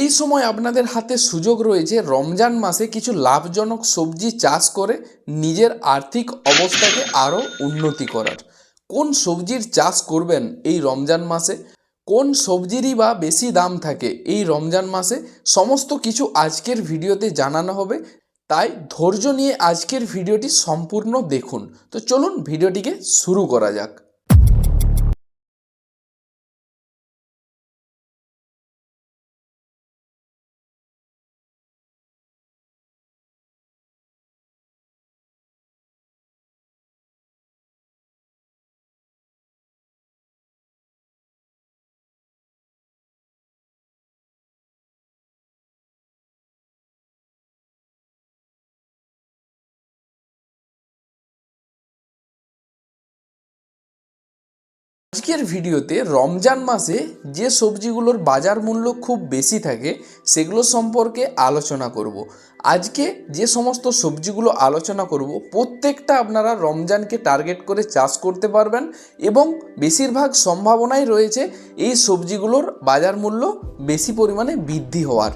এই সময় আপনাদের হাতে সুযোগ রয়েছে, রমজান মাসে কিছু লাভজনক সবজি চাষ করে নিজের আর্থিক অবস্থাকে আরও উন্নতি করার। কোন সবজির চাষ করবেন এই রমজান মাসে? কোন সবজিরই বা বেশি দাম থাকে এই রমজান মাসে? সমস্ত কিছু আজকের ভিডিওতে জানানো হবে, তাই ধৈর্য নিয়ে আজকের ভিডিওটি সম্পূর্ণ দেখুন। তো চলুন ভিডিওটিকে শুরু করা যাক। আজকের ভিডিওতে রমজান মাসে যে সবজিগুলোর বাজার মূল্য খুব বেশি থাকে, সেগুলো সম্পর্কে আলোচনা করব। আজকে যে সমস্ত সবজিগুলো আলোচনা করব, প্রত্যেকটা আপনারা রমজানকে টার্গেট করে চাষ করতে পারবেন এবং বেশিরভাগ সম্ভাবনাই রয়েছে এই সবজিগুলোর বাজার মূল্য বেশি পরিমাণে বৃদ্ধি হওয়ার।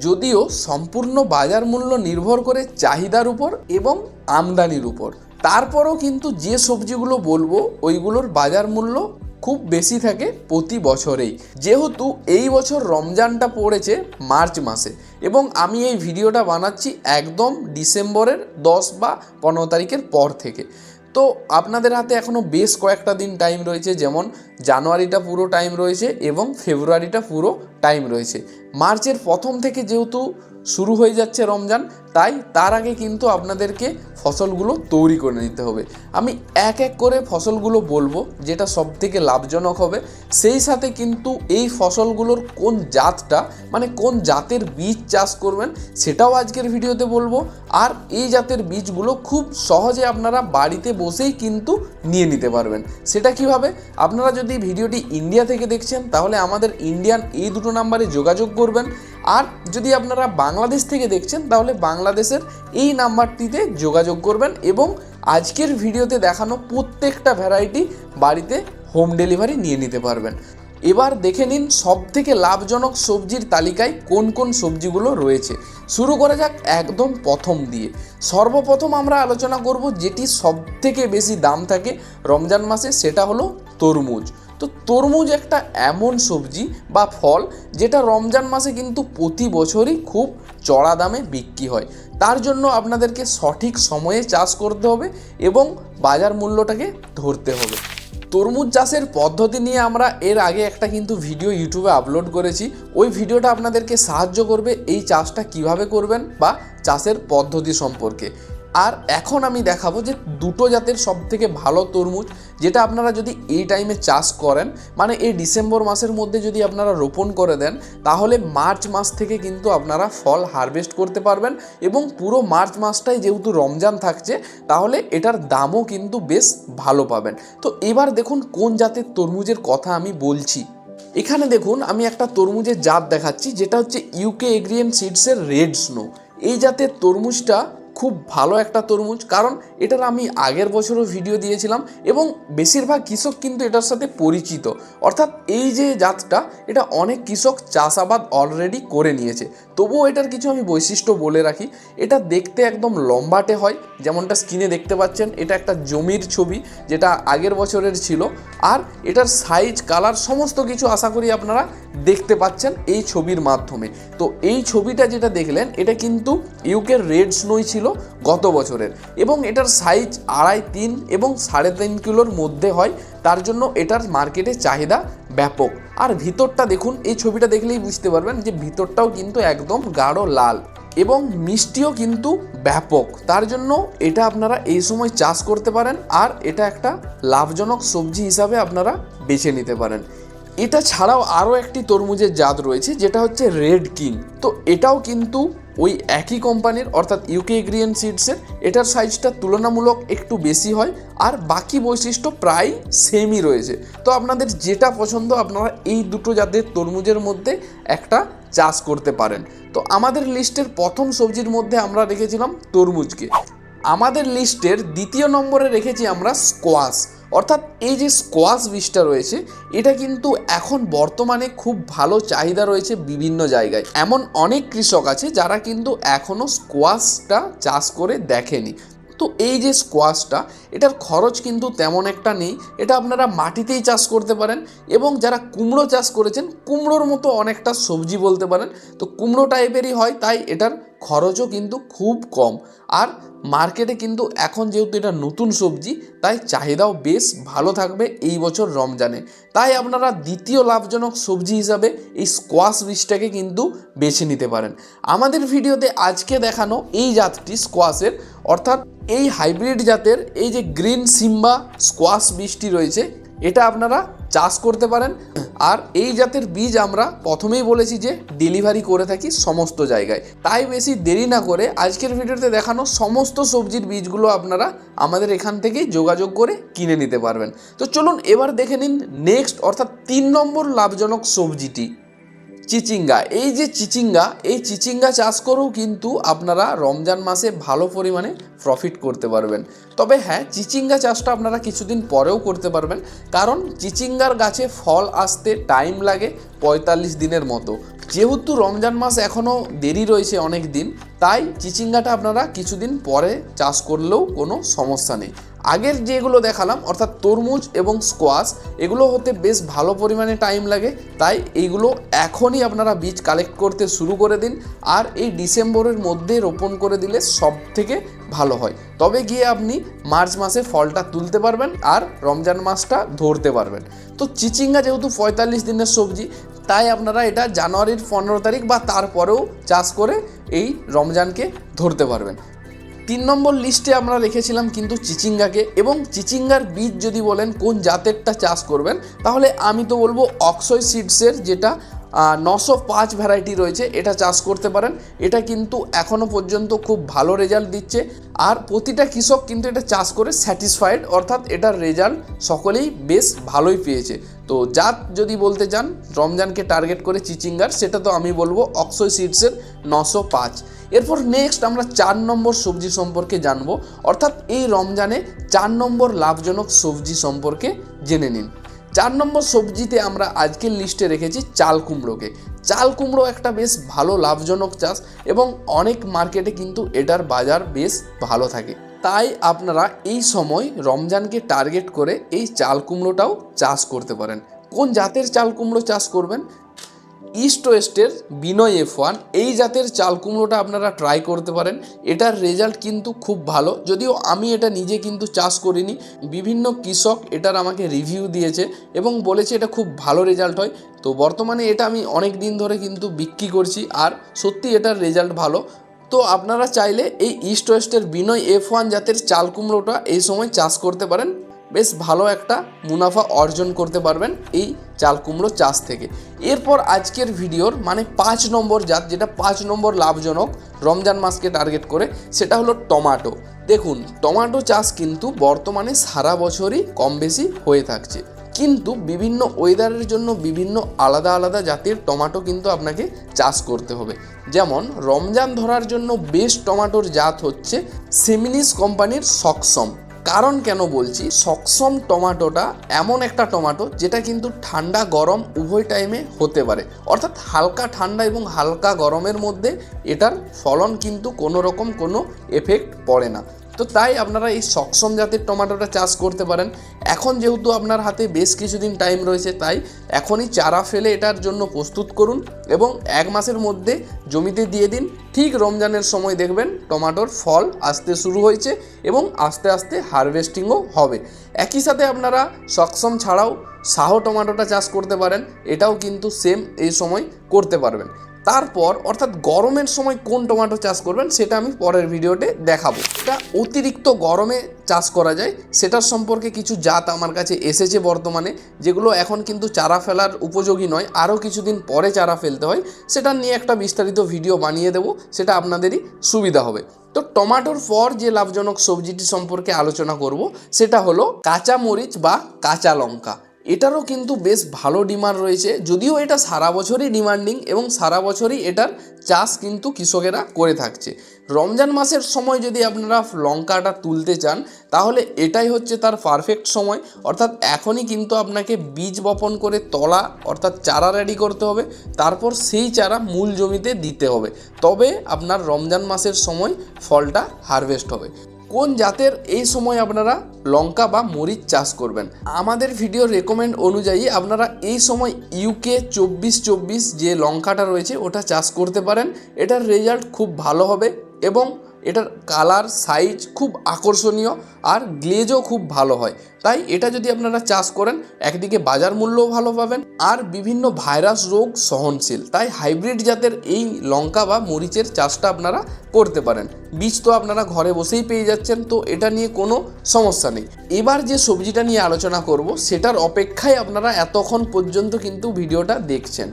যদিও সম্পূর্ণ বাজার মূল্য নির্ভর করে চাহিদার উপর এবং আমদানির উপর। তারপরও কিন্তু যে সবজিগুলো বলব, ওইগুলোর বাজার মূল্য খুব বেশি থাকে প্রতি বছরেই। যেহেতু এই বছর রমজানটা পড়েছে মার্চ মাসে এবং আমি এই ভিডিওটা বানাচ্ছি একদম ডিসেম্বরের দশ বা পনেরো তারিখের পর থেকে। তো আপনাদের হাতে এখনও বেশ কয়েকটা দিন টাইম রয়েছে, যেমন জানুয়ারিটা পুরো টাইম রয়েছে এবং ফেব্রুয়ারিটা পুরো টাইম রয়েছে। মার্চের প্রথম থেকে যেহেতু শুরু হয়ে যাচ্ছে রমজান, তাই তার আগে কিন্তু আপনাদেরকে ফসলগুলো তৈরি করে নিতে হবে। আমি এক এক করে ফসলগুলো বলব, যেটা সব থেকে লাভজনক হবে। সেই সাথে কিন্তু এই ফসলগুলোর কোন জাতটা মানে কোন জাতের বীজ চাষ করবেন, সেটাও আজকের ভিডিওতে বলব। আর এই জাতের বীজগুলো খুব সহজে আপনারা বাড়িতে বসেই কিন্তু নিয়ে নিতে পারবেন। সেটা কীভাবে? আপনারা যদি ভিডিওটি ইন্ডিয়া থেকে দেখছেন, তাহলে আমাদের ইন্ডিয়ান এই দুটো নাম্বারে যোগাযোগ করবেন। আর যদি আপনারা বাংলাদেশ থেকে দেখছেন, তাহলে বাংলাদেশের এই নাম্বারটিতে যোগাযোগ করবেন এবং আজকের ভিডিওতে দেখানো প্রত্যেকটা ভ্যারাইটি বাড়িতে হোম ডেলিভারি নিয়ে নিতে পারবেন। এবার দেখে নিন সব থেকে লাভজনক সবজির তালিকায় কোন কোন সবজিগুলো রয়েছে। শুরু করা যাক একদম প্রথম দিয়ে। সর্বপ্রথম আমরা আলোচনা করব যেটি সব থেকে বেশি দাম থাকে রমজান মাসে, সেটা হলো তরমুজ। তো তরমুজ একটা এমন সবজি বা ফল যেটা রমজান মাসে কিন্তু প্রতি বছরই খুব চড়া দামে বিক্রি হয়। তার জন্য আপনাদেরকে সঠিক সময়ে চাষ করতে হবে এবং বাজার মূল্যটাকে ধরতে হবে। তরমুজ চাষের পদ্ধতি নিয়ে আমরা এর আগে একটা কিন্তু ভিডিও ইউটিউবে আপলোড করেছি। ওই ভিডিওটা আপনাদেরকে সাহায্য করবে এই চাষটা কীভাবে করবেন বা চাষের পদ্ধতি সম্পর্কে। আর এখন আমি দেখাবো যে দুটো জাতের সব থেকে ভালো তরমুজ যেটা আপনারা যদি এই টাইমে চাষ করেন মানে এই ডিসেম্বর মাসের মধ্যে যদি আপনারা রোপণ করে দেন, তাহলে মার্চ মাস থেকে কিন্তু আপনারা ফল হারভেস্ট করতে পারবেন এবং পুরো মার্চ মাসটাই যেহেতু রমজান থাকছে, তাহলে এটার দামও কিন্তু বেশ ভালো পাবেন। তো এবার দেখুন কোন জাতের তরমুজের কথা আমি বলছি। এখানে দেখুন আমি একটা তরমুজের জাত দেখাচ্ছি, যেটা হচ্ছে ইউকে এগ্রিয়েন সিডসের রেড স্নো এই জাতের তরমুজটা খুব ভালো একটা তরমুজ। কারণ এটার আমি আগের বছরও ভিডিও দিয়েছিলাম এবং বেশিরভাগ কৃষক কিন্তু এটার সাথে পরিচিত। অর্থাৎ এই যে জাতটা, এটা অনেক কৃষক চাষাবাদ অলরেডি করে নিয়েছে। তবুও এটার কিছু আমি বৈশিষ্ট্য বলে রাখি, এটা দেখতে একদম লম্বাটে হয়, যেমনটা স্ক্রিনে দেখতে পাচ্ছেন, এটা একটা জমির ছবি যেটা আগের বছরের ছিল। আর এটার সাইজ কালার সমস্ত কিছু আশা করি আপনারা দেখতে পাচ্ছেন এই ছবির মাধ্যমে। তো এই ছবিটা যেটা দেখলেন, এটা কিন্তু ইউকের রেড স্নোই ছিল। গত বছরের। এবং এটার সাইজ আড়াই তিন এবং সাড়ে তিন কিলোর মধ্যে হয়, তার জন্য এটার মার্কেটে চাহিদা ব্যাপক। আর ভিতরটা দেখুন, এই ছবিটা দেখলেই বুঝতে পারবেন যে ভিতরটাও কিন্তু একদম গাঢ় লাল এবং মিষ্টিও কিন্তু ব্যাপক। তার জন্য এটা আপনারা এই সময় চাষ করতে পারেন আর এটা একটা লাভজনক সবজি হিসাবে আপনারা বেছে নিতে পারেন। এটা ছাড়াও আরও একটি তরমুজের জাত রয়েছে, যেটা হচ্ছে রেড কিং তো এটাও কিন্তু ওই একই কোম্পানির, অর্থাৎ ইউকে গ্রিয়েন সিডসের এটার সাইজটা তুলনামূলক একটু বেশি হয় আর বাকি বৈশিষ্ট্য প্রায় সেমই রয়েছে। তো আপনাদের যেটা পছন্দ, আপনারা এই দুটো জাতের তরমুজের মধ্যে একটা চাষ করতে পারেন। তো আমাদের লিস্টের প্রথম সবজির মধ্যে আমরা রেখেছিলাম তরমুজকে। আমাদের লিস্টের দ্বিতীয় নম্বরে রেখেছি আমরা স্কোয়াশ অর্থাৎ এই যে স্কোয়াশ বীজটা রয়েছে, এটা কিন্তু এখন বর্তমানে খুব ভালো চাহিদা রয়েছে বিভিন্ন জায়গায়। এমন অনেক কৃষক আছে যারা কিন্তু এখনও স্কোয়াশটা চাষ করে দেখেনি। তো এই যে স্কোয়াশটা এটার খরচ কিন্তু তেমন একটা নেই। এটা আপনারা মাটিতেই চাষ করতে পারেন এবং যারা কুমড়ো চাষ করেছেন, কুমড়োর মতো অনেকটা সবজি বলতে পারেন। তো কুমড়ো টাইপেরই হয়, তাই এটার খরচও কিন্তু খুব কম। আর মার্কেটে কিন্তু এখন যেহেতু এটা নতুন সবজি, তাই চাহিদাও বেশ ভালো থাকবে এই বছর রমজানে। তাই আপনারা দ্বিতীয় লাভজনক সবজি হিসাবে এই স্কোয়াশ বীজটাকে কিন্তু বেছে নিতে পারেন। আমাদের ভিডিওতে আজকে দেখানো এই জাতটি স্কোয়াশের, অর্থাৎ এই হাইব্রিড জাতের এই যে গ্রিন সিম্বা স্কোয়াশ বীজটি রয়েছে, এটা আপনারা চাষ করতে পারেন। আর এই জাতের বীজ আমরা প্রথমেই বলেছি যে ডেলিভারি করে থাকি সমস্ত জায়গায়। তাই বেশি দেরি না করে আজকের ভিডিওতে দেখানো সমস্ত সবজির বীজগুলো আপনারা আমাদের এখান থেকেই যোগাযোগ করে কিনে নিতে পারবেন। তো চলুন এবার দেখে নিন নেক্সট অর্থাৎ তিন নম্বর লাভজনক সবজিটি। চিচিঙ্গা। এই যে চিচিঙ্গা, এই চিচিঙ্গা চাষ করেও কিন্তু আপনারা রমজান মাসে ভালো পরিমাণে প্রফিট করতে পারবেন। তবে হ্যাঁ চিচিঙ্গা চাষটা আপনারা কিছুদিন পরেও করতে পারবেন। কারণ চিচিঙ্গার গাছে ফল আসতে টাইম লাগে পঁয়তাল্লিশ দিনের মতো। যেহেতু রমজান মাস এখনও দেরি রয়েছে অনেক দিন, তাই চিচিঙ্গাটা আপনারা কিছুদিন পরে চাষ করলেও কোনো সমস্যা নেই। আগের যেগুলো দেখালাম, অর্থাৎ তরমুজ এবং স্কোয়াশ এগুলো হতে বেশ ভালো পরিমাণে টাইম লাগে, তাই এইগুলো এখনই আপনারা বীজ কালেক্ট করতে শুরু করে দিন, আর এই ডিসেম্বরের মধ্যে রোপণ করে দিলে সব থেকে ভালো হয়। তবে গিয়ে আপনি মার্চ মাসে ফলটা তুলতে পারবেন আর রমজান মাসটা ধরতে পারবেন। তো চিচিঙ্গা যেহেতু পঁয়তাল্লিশ দিনের সবজি, তাই আপনারা এটা জানুয়ারির পনেরো তারিখ বা তারপরেও চাষ করে এই রমজানকে ধরতে পারবেন। তিন নম্বর লিস্টে আমরা রেখেছিলাম কিন্তু চিচিঙ্গাকে এবং চিচিঙ্গার বীজ যদি বলেন কোন জাতেরটা চাষ করবেন, তাহলে আমি তো বলব অক্সয় সিডসের যেটা নশো পাঁচ ভ্যারাইটি রয়েছে, এটা চাষ করতে পারেন। এটা কিন্তু এখনও পর্যন্ত খুব ভালো রেজাল্ট দিচ্ছে। আর প্রতিটা কৃষক কিন্তু এটা চাষ করে স্যাটিসফাইড অর্থাৎ এটার রেজাল্ট সকলেই বেশ ভালোই পেয়েছে। তো জাত যদি বলতে চান, রমজানকে টার্গেট করে চিচিঙ্গার, সেটা তো আমি বলব অক্সয় সিডসের নশো পাঁচ। এরপর নেক্সট আমরা চার নম্বর সবজি সম্পর্কে জানব। অর্থাৎ এই রমজানে চার নম্বর লাভজনক সবজি সম্পর্কে জেনে নিন। চার নম্বর সবজিতে আমরা আজকের লিস্টে রেখেছি চাল কুমড়োকে। চাল কুমড়ো একটা বেশ ভালো লাভজনক চাষ এবং অনেক মার্কেটে কিন্তু এটার বাজার বেশ ভালো থাকে। তাই আপনারা এই সময় রমজানকে টার্গেট করে এই চাল কুমড়োটাও চাষ করতে পারেন। কোন জাতের চাল কুমড়ো চাষ করবেন? ইস্ট ওয়েস্টের বিনয় এফ ওয়ান এই জাতের চাল কুমড়োটা আপনারা ট্রাই করতে পারেন। এটার রেজাল্ট কিন্তু খুব ভালো। যদিও আমি এটা নিজে কিন্তু চাষ করিনি, বিভিন্ন কৃষক এটার আমাকে রিভিউ দিয়েছে এবং বলেছে এটা খুব ভালো রেজাল্ট হয়। তো বর্তমানে এটা আমি অনেক দিন ধরে কিন্তু বিক্রি করছি আর সত্যি এটার রেজাল্ট ভালো। তো আপনারা চাইলে এই ইস্ট ওয়েস্টের বিনয় এফ ওয়ান জাতের চাল কুমড়োটা এই সময় চাষ করতে পারেন। বেশ ভালো একটা মুনাফা অর্জন করতে পারবেন এই চাল কুমড়ো চাষ থেকে। এরপর আজকের ভিডিওর মানে পাঁচ নম্বর জাত, যেটা পাঁচ নম্বর লাভজনক রমজান মাসকে টার্গেট করে, সেটা হলো টমাটো। দেখুন, টমাটো চাষ কিন্তু বর্তমানে সারা বছরই কম বেশি হয়ে থাকছে। কিন্তু বিভিন্ন ওয়েদারের জন্য বিভিন্ন আলাদা আলাদা জাতের টমাটো কিন্তু আপনাকে চাষ করতে হবে। যেমন, রমজান ধরার জন্য বেস্ট টমাটোর জাত হচ্ছে সেমিনিস কোম্পানির সকসম। কারণ কেন বলছি? সক্ষম টমাটোটা এমন একটা টমাটো যেটা কিন্তু ঠান্ডা গরম উভয় টাইমে হতে পারে। অর্থাৎ হালকা ঠান্ডা এবং হালকা গরমের মধ্যে এটার ফলন কিন্তু কোনো রকম কোনো এফেক্ট পড়ে না। তো তাই আপনারা এই সক্ষম জাতের টমাটোটা চাষ করতে পারেন। এখন যেহেতু আপনার হাতে বেশ কিছুদিন টাইম রয়েছে, তাই এখনই চারা ফেলে এটার জন্য প্রস্তুত করুন এবং এক মাসের মধ্যে জমিতে দিয়ে দিন। ঠিক রমজানের সময় দেখবেন টমাটোর ফল আসতে শুরু হয়েছে এবং আস্তে আস্তে হারভেস্টিংও হবে। একই সাথে আপনারা সক্ষম ছাড়াও শাহ টমাটোটা চাষ করতে পারেন, এটাও কিন্তু সেম এই সময় করতে পারবেন। তারপর অর্থাৎ গরমের সময় কোন টমেটো চাষ করবেন সেটা আমি পরের ভিডিওতে দেখাবো। এটা অতিরিক্ত গরমে চাষ করা যায়। সেটার সম্পর্কে কিছু জাত আমার কাছে এসেছে বর্তমানে, যেগুলো এখন কিন্তু চারা ফেলার উপযোগী নয়। আরও কিছুদিন পরে চারা ফেলতে হয়। সেটা নিয়ে একটা বিস্তারিত ভিডিও বানিয়ে দেবো। সেটা আপনাদেরই সুবিধা হবে। তো টমাটোর পর যে লাভজনক সবজিটি সম্পর্কে আলোচনা করব, সেটা হলো কাঁচা মরিচ বা কাঁচা লঙ্কা। এটারও কিন্তু বেশ ভালো ডিমান্ড রয়েছে। যদিও এটা সারা বছরই ডিমান্ডিং এবং সারা বছরই এটার চাষ কিন্তু কৃষকেরা করে থাকছে। রমজান মাসের সময় যদি আপনারা লঙ্কাটা তুলতে চান, তাহলে এটাই হচ্ছে তার পারফেক্ট সময়। অর্থাৎ এখনই কিন্তু আপনাকে বীজ বপন করে তলা, অর্থাৎ চারা রেডি করতে হবে। তারপর সেই চারা মূল জমিতে দিতে হবে। তবে আপনার রমজান মাসের সময় ফলটা হারভেস্ট হবে। কোন জাতের এই সময় আপনারা লঙ্কা বা মরিচ চাষ করবেন? আমাদের ভিডিও রেকমেন্ড অনুযায়ী আপনারা এই সময় ইউকে চব্বিশ চব্বিশ যে লঙ্কাটা রয়েছে, ওটা চাষ করতে পারেন। এটার রেজাল্ট খুব ভালো হবে এবং এটার কালার, সাইজ খুব আকর্ষণীয় আর গ্লেজও খুব ভালো হয়। তাই এটা যদি আপনারা চাষ করেন, একদিকে বাজার মূল্যও ভালো পাবেন আর বিভিন্ন ভাইরাস রোগ সহনশীল। তাই হাইব্রিড জাতের এই লঙ্কা বা মরিচের চাষটা আপনারা করতে পারেন। বীজ তো আপনারা ঘরে বসেই পেয়ে যাচ্ছেন, তো এটা নিয়ে কোনো সমস্যা নেই। এবার যে সবজিটা নিয়ে আলোচনা করব, সেটার অপেক্ষায় আপনারা এতক্ষণ পর্যন্ত কিন্তু ভিডিওটা দেখছেন।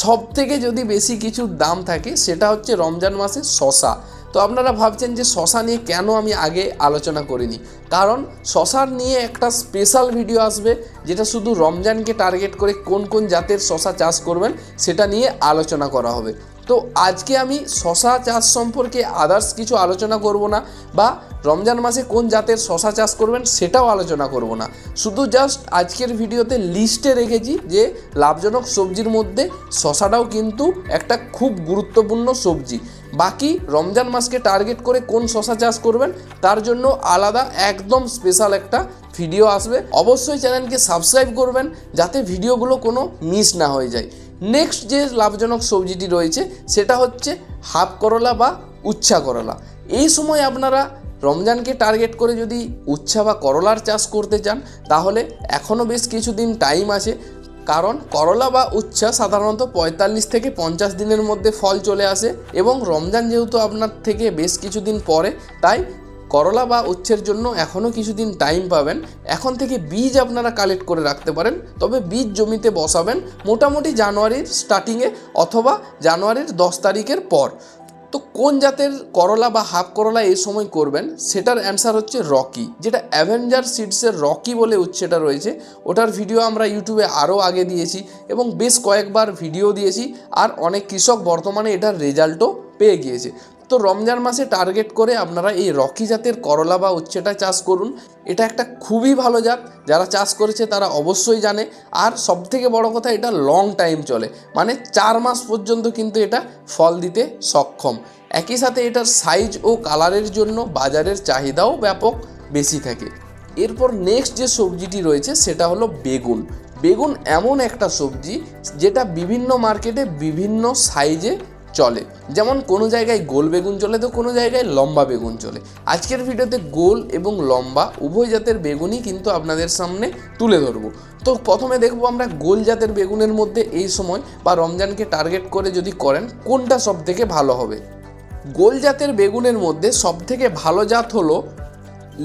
সব থেকে যদি বেশি কিছু দাম থাকে, সেটা হচ্ছে রমজান মাসে শশা তো আপনারা ভাবছেন যে শশা নিয়ে কেন আমি আগে আলোচনা করিনি? কারণ শশার নিয়ে একটা স্পেশাল ভিডিও আসবে যেটা শুধু রমজানকে টার্গেট করে কোন কোন জাতের শশা চাষ করবেন সেটা নিয়ে আলোচনা করা হবে। তো আজকে আমি শশা চাষ সম্পর্কে আদার্স কিছু আলোচনা করব না বা রমজান মাসে কোন জাতের শশা চাষ করবেন সেটাও আলোচনা করব না। শুধু জাস্ট আজকের ভিডিওতে লিস্টে রেখেছি যে লাভজনক সবজির মধ্যে শশাটাও কিন্তু একটা খুব গুরুত্বপূর্ণ সবজি। বাকি রমজান মাসকে টার্গেট করে কোন শশা চাষ করবেন, তার জন্য আলাদা একদম স্পেশাল একটা ভিডিও আসবে। অবশ্যই চ্যানেলকে সাবস্ক্রাইব করবেন, যাতে ভিডিওগুলো কোনো মিস না হয়ে যায়। নেক্সট যে লাভজনক সবজিটি রয়েছে, সেটা হচ্ছে হাফ করলা বা উচ্ছা করলা। এই সময় আপনারা রমজানকে টার্গেট করে যদি উচ্ছা বা করলার চাষ করতে চান, তাহলে এখনও বেশ কিছুদিন টাইম আছে। কারণ করলা বা উচ্ছা সাধারণত পঁয়তাল্লিশ থেকে পঞ্চাশ দিনের মধ্যে ফল চলে আসে এবং রমজান যেহেতু আপনার থেকে বেশ কিছুদিন পরে, তাই করলা বা উচ্ছের জন্য এখনও কিছুদিন টাইম পাবেন। এখন থেকে বীজ আপনারা কালেক্ট করে রাখতে পারেন, তবে বীজ জমিতে বসাবেন মোটামুটি জানুয়ারির স্টার্টিংয়ে অথবা জানুয়ারির দশ তারিখের পর। তো কোন জাতের করলা বা হাফ করলা এই সময় করবেন? সেটার অ্যান্সার হচ্ছে রকি, যেটা অ্যাভেঞ্জার সিডসের রকি বলে উচ্ছেটা রয়েছে। ওটার ভিডিও আমরা ইউটিউবে আরও আগে দিয়েছি এবং বেশ কয়েকবার ভিডিও দিয়েছি। আর অনেক কৃষক বর্তমানে এটার রেজাল্টও পেয়ে গিয়েছে। তো রমজান মাসে টার্গেট করে আপনারা এই রকি জাতের করলা বা উচ্ছেটা চাষ করুন। এটা একটা খুবই ভালো জাত। যারা চাষ করেছে তারা অবশ্যই জানে। আর সবথেকে বড় কথা, এটা লং টাইম চলে। মানে চার মাস পর্যন্ত কিন্তু এটা ফল দিতে সক্ষম। একই সাথে এটার সাইজ ও কালারের জন্য বাজারের চাহিদাও ব্যাপক, বেশি থাকে। এরপর নেক্সট যে সবজিটি রয়েছে, সেটা হলো বেগুন। বেগুন এমন একটা সবজি, যেটা বিভিন্ন মার্কেটে বিভিন্ন সাইজে চলে। যেমন কোনো জায়গায় গোল বেগুন চলে তো কোনো জায়গায় লম্বা বেগুন চলে। আজকের ভিডিওতে গোল এবং লম্বা উভয় জাতের বেগুনই কিন্তু আপনাদের সামনে তুলে ধরবো। তো প্রথমে দেখব আমরা গোল জাতের বেগুনের মধ্যে এই সময় বা রমজানকে টার্গেট করে যদি করেন, কোনটা সব থেকে ভালো হবে? গোল জাতের বেগুনের মধ্যে সবথেকে ভালো জাত হলো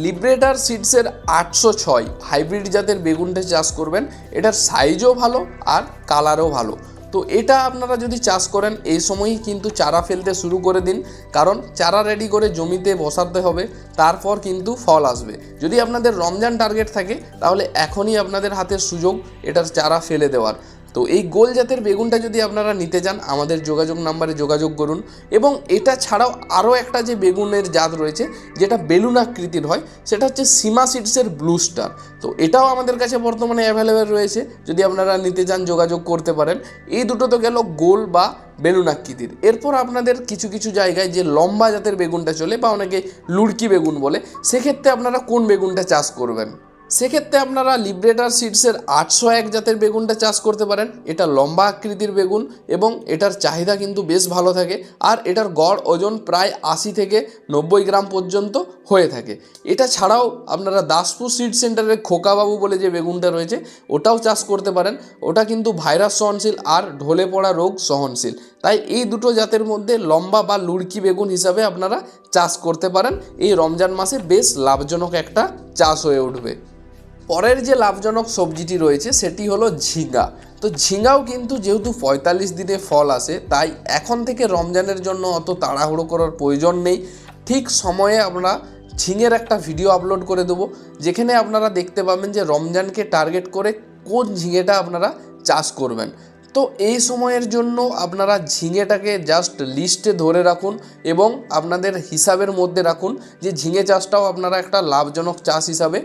লিব্রেটার সিডসের আটশো ছয়। হাইব্রিড জাতের বেগুনটা চাষ করবেন। এটার সাইজও ভালো আর কালারও ভালো। তো এটা আপনারা যদি চাষ করেন, এই সময়ই কিন্তু চারা ফেলতে শুরু করে দিন। কারণ চারা রেডি করে জমিতে বসাতে হবে, তারপর কিন্তু ফল আসবে। যদি আপনাদের রমজান টার্গেট থাকে, তাহলে এখনই আপনাদের হাতে সুযোগ, এটার চারা ফেলে দেওয়ার। তো এই গোল জাতের বেগুনটা যদি আপনারা নিতে চান আমাদের যোগাযোগ নাম্বারে যোগাযোগ করুন এবং এটা ছাড়াও আরও একটা যে বেগুনের জাত রয়েছে, যেটা বেলুন আকৃতির হয়, সেটা হচ্ছে সীমা সিডসের ব্লু স্টার। তো এটাও আমাদের কাছে বর্তমানে অ্যাভেলেবেল রয়েছে, যদি আপনারা নিতে চান যোগাযোগ করতে পারেন। এই দুটো তো গেল গোল বা বেলুন আকৃতির। এরপর আপনাদের কিছু কিছু জায়গায় যে লম্বা জাতের বেগুনটা চলে, বা অনেকে লুড়কি বেগুন বলে, সেক্ষেত্রে আপনারা কোন বেগুনটা চাষ করবেন? সেক্ষেত্রে আপনারা লিব্রেটার সিডসের আটশো এক জাতের বেগুনটা চাষ করতে পারেন। এটা লম্বা আকৃতির বেগুন এবং এটার চাহিদা কিন্তু বেশ ভালো থাকে। আর এটার গড় ওজন প্রায় আশি থেকে নব্বই গ্রাম পর্যন্ত হয়ে থাকে। এটা ছাড়াও আপনারা দাসপুর সিড সেন্টারের খোকাবাবু বলে যে বেগুনটা রয়েছে, ওটাও চাষ করতে পারেন। ওটা কিন্তু ভাইরাস সহনশীল আর ঢলে পড়া রোগ সহনশীল। তাই এই দুটো জাতের মধ্যে লম্বা বা লুড়কি বেগুন হিসাবে আপনারা চাষ করতে পারেন। এই রমজান মাসে বেশ লাভজনক একটা চাষ হয়ে উঠবে। পরের যে লাভজনক সবজিটি রয়েছে সেটি হলো ঝিঙ্গা। তো ঝিঙ্গাও কিন্তু যেহেতু পঁয়তাল্লিশ দিনে ফল আসে, তাই এখন থেকে রমজানের জন্য অত তাড়াহুড়ো করার প্রয়োজন নেই। ঠিক সময়ে আমরা ঝিঙের একটা ভিডিও আপলোড করে দেবো, যেখানে আপনারা দেখতে পাবেন যে রমজানকে টার্গেট করে কোন ঝিঙেটা আপনারা চাষ করবেন। তো এই সময়ের জন্য আপনারা ঝিঙেটাকে জাস্ট লিস্টে ধরে রাখুন এবং আপনাদের হিসাবের মধ্যে রাখুন যে ঝিঙে চাষটাও আপনারা একটা লাভজনক চাষ হিসাবে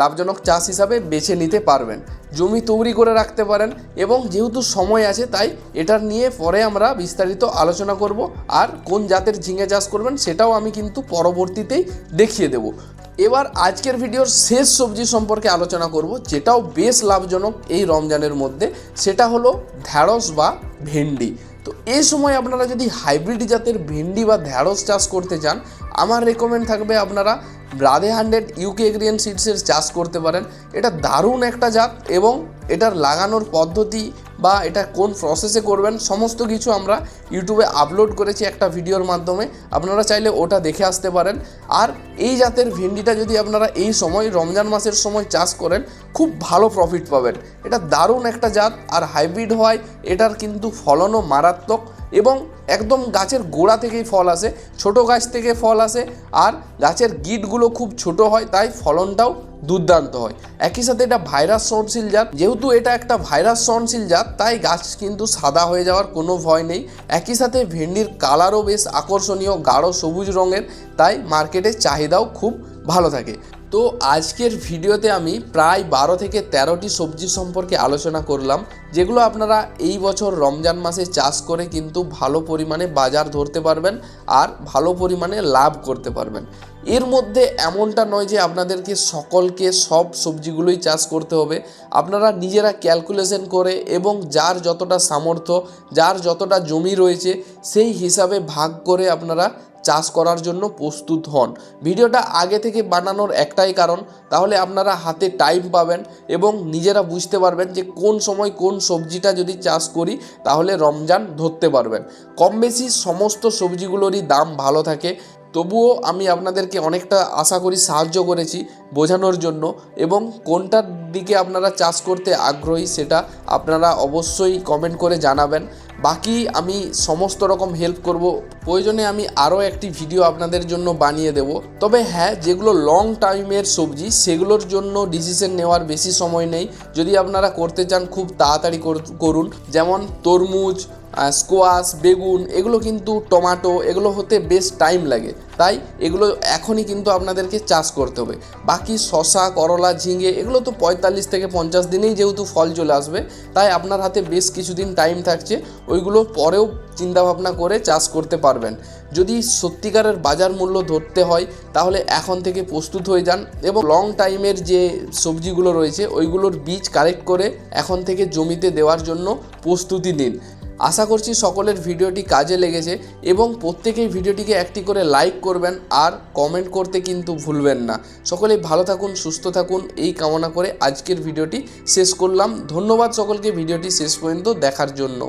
লাভজনক চাষ হিসাবে বেছে নিতে পারবেন। জমি তৈরি করে রাখতে পারেন এবং যেহেতু সময় আছে, তাই এটার নিয়ে পরে আমরা বিস্তারিত আলোচনা করব আর কোন জাতের ঝিঙে চাষ করবেন সেটাও আমি কিন্তু পরবর্তীতেই দেখিয়ে দেব। এবার আজকের ভিডিওর শেষ সবজি সম্পর্কে আলোচনা করব, যেটাও বেশ লাভজনক এই রমজানের মধ্যে। সেটা হলো ঢ্যাঁড়স বা ভেন্ডি। তো এই সময় আপনারা যদি হাইব্রিড জাতের ভেন্ডি বা ঢ্যাঁড়স চাষ করতে চান, আমার রেকমেন্ড থাকবে আপনারা ব্রাদে হান্ড্রেড, ইউকে গ্রিয়ান সিডসের চাষ করতে পারেন। এটা দারুণ একটা জাত এবং এটার লাগানোর পদ্ধতি বা এটা কোন প্রসেসে করবেন, সমস্ত কিছু আমরা ইউটিউবে আপলোড করেছি একটা ভিডিওর মাধ্যমে। আপনারা চাইলে ওটা দেখে আসতে পারেন। আর এই জাতের ভেন্ডিটা যদি আপনারা এই সময়, রমজান মাসের সময় চাষ করেন, খুব ভালো প্রফিট পাবেন। এটা দারুণ একটা জাত আর হাইব্রিড হওয়ায় এটার কিন্তু ফলনও মারাত্মক এবং একদম গাছের গোড়া থেকেই ফল আসে, ছোট গাছ থেকে ফল আসে। আর গাছের গিটগুলো খুব ছোট হয়, তাই ফলনটাও দুর্দান্ত হয়। একই সাথে এটা ভাইরাস সহনশীল জাত। যেহেতু এটা একটা ভাইরাস সহনশীল জাত, তাই গাছ কিন্তু সাদা হয়ে যাওয়ার কোনো ভয় নেই। একই সাথে ভেন্ডির কালারও বেশ আকর্ষণীয়, গাঢ় সবুজ রঙের, তাই মার্কেটে চাহিদাও খুব ভালো থাকে। তো আজকের ভিডিওতে আমি প্রায় বারো থেকে তেরোটি সবজি সম্পর্কে আলোচনা করলাম, যেগুলো আপনারা এই বছর রমজান মাসে চাষ করে কিন্তু ভালো পরিমাণে বাজার ধরতে পারবেন আর ভালো পরিমাণে লাভ করতে পারবেন। এর মধ্যে এমনটা নয় যে আপনাদেরকে সকলকে সব সবজিগুলোই চাষ করতে হবে। আপনারা নিজেরা ক্যালকুলেশন করে এবং যার যতটা সামর্থ্য, যার যতটা জমি রয়েছে, সেই হিসাবে ভাগ করে আপনারা চাষ করার জন্য প্রস্তুত হন। ভিডিওটা আগে থেকে বানানোর একটাই কারণ, তাহলে আপনারা হাতে টাইম পাবেন এবং নিজেরা বুঝতে পারবেন যে কোন সময় কোন সবজিটা যদি চাষ করি, তাহলে রমজান ধরতে পারবেন। কম বেশি সমস্ত সবজিগুলোরই দাম ভালো থাকে। তবুও আমি আপনাদেরকে অনেকটা আশা করি সাহায্য করেছি বোঝানোর জন্য এবং কোনটার দিকে আপনারা চাষ করতে আগ্রহী সেটা আপনারা অবশ্যই কমেন্ট করে জানাবেন। বাকি আমি সমস্ত রকম হেল্প করব। প্রয়োজনে আমি আরও একটি ভিডিও আপনাদের জন্য বানিয়ে দেব। তবে হ্যাঁ যেগুলো লং টাইমের সবজি, সেগুলোর জন্য ডিসিশন নেওয়ার বেশি সময় নেই। যদি আপনারা করতে চান, খুব তাড়াতাড়ি কর- করুন। যেমন তরমুজ স্কোয়াশ বেগুন, এগুলো কিন্তু টমাটো এগুলো হতে বেশ টাইম লাগে। তাই এগুলো এখনই কিন্তু আপনাদেরকে চাষ করতে হবে। বাকি শশা করলা, ঝিঙে এগুলো তো পঁয়তাল্লিশ থেকে পঞ্চাশ দিনেই যেহেতু ফল চলে আসবে, তাই আপনার হাতে বেশ কিছুদিন টাইম থাকছে, ওইগুলো পরেও চিন্তাভাবনা করে চাষ করতে পারবেন। যদি সত্যিকারের বাজার মূল্য ধরতে হয়, তাহলে এখন থেকে প্রস্তুত হয়ে যান এবং লং টাইমের যে সবজিগুলো রয়েছে, ওইগুলোর বীজ কালেক্ট করে এখন থেকে জমিতে দেওয়ার জন্য প্রস্তুতি নিন। আশা করছি সকলের ভিডিওটি কাজে লেগেছে এবং প্রত্যেকেই ভিডিওটিকে একটি করে লাইক করবেন আর কমেন্ট করতে কিন্তু ভুলবেন না। সকলেই ভালো থাকুন, সুস্থ থাকুন, এই কামনা করে আজকের ভিডিওটি শেষ করলাম। ধন্যবাদ সকলকে, ভিডিওটি শেষ পর্যন্ত দেখার জন্য।